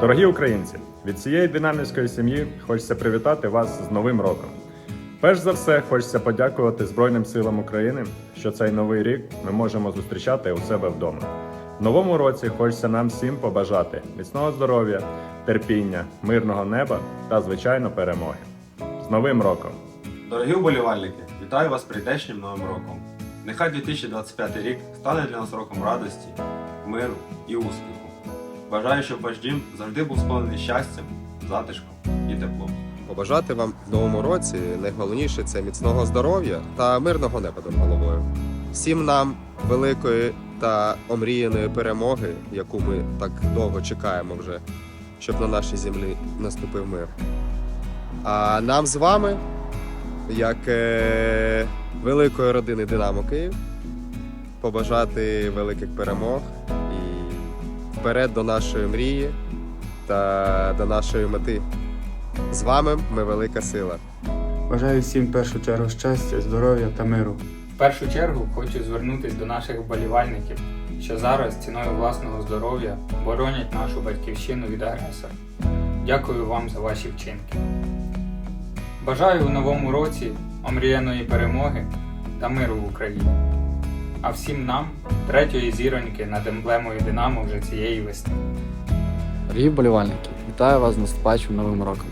Дорогі українці, від цієї динамівської сім'ї хочеться привітати вас з Новим роком. Перш за все, хочеться подякувати Збройним силам України, що цей новий рік ми можемо зустрічати у себе вдома. В новому році хочеться нам всім побажати міцного здоров'я, терпіння, мирного неба та, звичайно, перемоги. З Новим роком! Дорогі вболівальники, вітаю вас прийдешнім новим роком. Нехай 2025 рік стане для нас роком радості, миру і успіху. Бажаю, щоб ваш дім завжди був сповнений щастям, затишком і теплом. Побажати вам в новому році найголовніше це міцного здоров'я та мирного неба над головою. Всім нам великої та омріяної перемоги, яку ми так довго чекаємо вже, щоб на нашій землі наступив мир. А нам з вами, як е, великої родини Динамо Київ, побажати великих перемог вперед до нашої мрії та до нашої мети. З вами ми велика сила. Бажаю всім в першу чергу щастя, здоров'я та миру. В першу чергу хочу звернутися до наших вболівальників, що зараз ціною власного здоров'я боронять нашу батьківщину від агресора. Дякую вам за ваші вчинки. Бажаю у новому році омріяної перемоги та миру в Україні. А всім нам третьої зіроньки над емблемою Динамо вже цієї весни. Дорогі вболівальники, вітаю вас з наступаючим новим роком.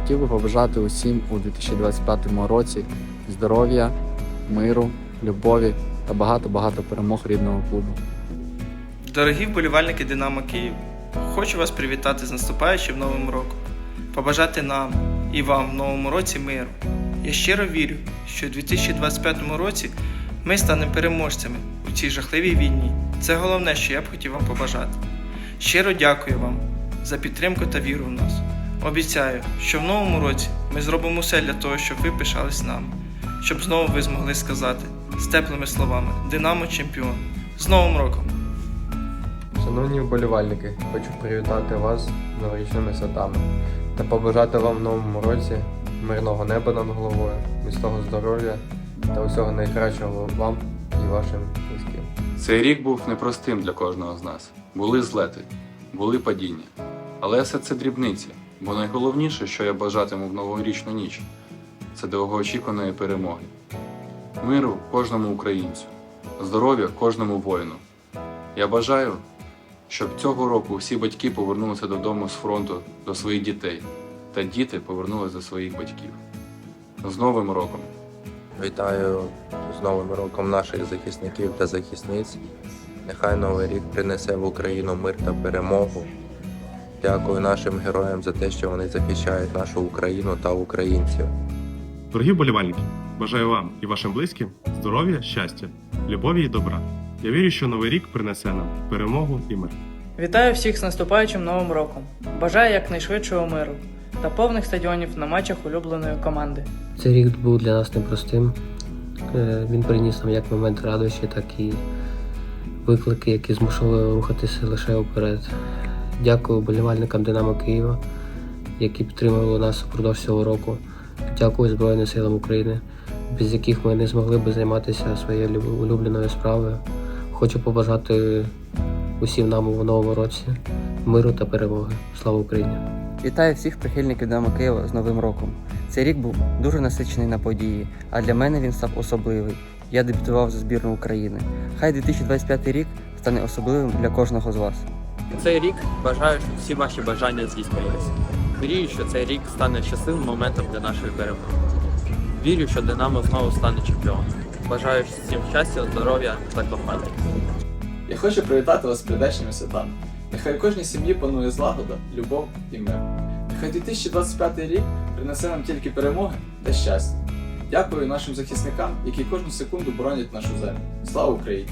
Хотів би побажати усім у 2025 році здоров'я, миру, любові та багато-багато перемог рідного клубу. Дорогі вболівальники Динамо Київ, хочу вас привітати з наступаючим новим роком, побажати нам і вам в новому році миру. Я щиро вірю, що у 2025 році ми станемо переможцями у цій жахливій війні. Це головне, що я б хотів вам побажати. Щиро дякую вам за підтримку та віру в нас. Обіцяю, що в новому році ми зробимо все для того, щоб ви пишались нами, щоб знову ви змогли сказати з теплими словами Динамо чемпіон. З Новим роком! Шановні вболівальники, хочу привітати вас новорічними святами та побажати вам в новому році мирного неба над головою, міцного здоров'я та усього найкращого вам і вашим близьким. Цей рік був непростим для кожного з нас. Були злети, були падіння. Але все це дрібниці, бо найголовніше, що я бажатиму в новорічну ніч, це довгоочікуваної перемоги. Миру кожному українцю, здоров'я кожному воїну. Я бажаю, щоб цього року всі батьки повернулися додому з фронту до своїх дітей, та діти повернулися до своїх батьків. З Новим роком! Вітаю з Новим роком наших захисників та захисниць. Нехай новий рік принесе в Україну мир та перемогу. Дякую нашим героям за те, що вони захищають нашу Україну та українців. Дорогі вболівальники, бажаю вам і вашим близьким здоров'я, щастя, любові і добра. Я вірю, що новий рік принесе нам перемогу і мир. Вітаю всіх з наступаючим новим роком. Бажаю якнайшвидшого миру та повних стадіонів на матчах улюбленої команди. Цей рік був для нас непростим. Е, Він приніс нам як момент радощі, так і виклики, які змушували рухатися лише вперед. Дякую болівальникам Динамо Києва, які підтримували нас упродовж цього року. Дякую Збройним силам України, без яких ми не змогли би займатися своєю улюбленою справою. Хочу побажати усім нам у новому році миру та перемоги. Слава Україні! Вітаю всіх прихильників Динамо Києва з Новим роком. Цей рік був дуже насичений на події, а для мене він став особливий. Я дебютував за збірну України. Хай 2025 рік стане особливим для кожного з вас. Цей рік бажаю, щоб всі ваші бажання здійснилися. Мрію, що цей рік стане щасливим моментом для нашої перемоги. Вірю, що Динамо знову стане чемпіоном. Бажаю всім щастя, здоров'я та кохання. Я хочу привітати вас з прийдешніми святами. Нехай в кожній сім'ї панує злагода, любов і мир. Нехай 2025 рік принесе нам тільки перемоги та щастя. Дякую нашим захисникам, які кожну секунду боронять нашу землю. Слава Україні!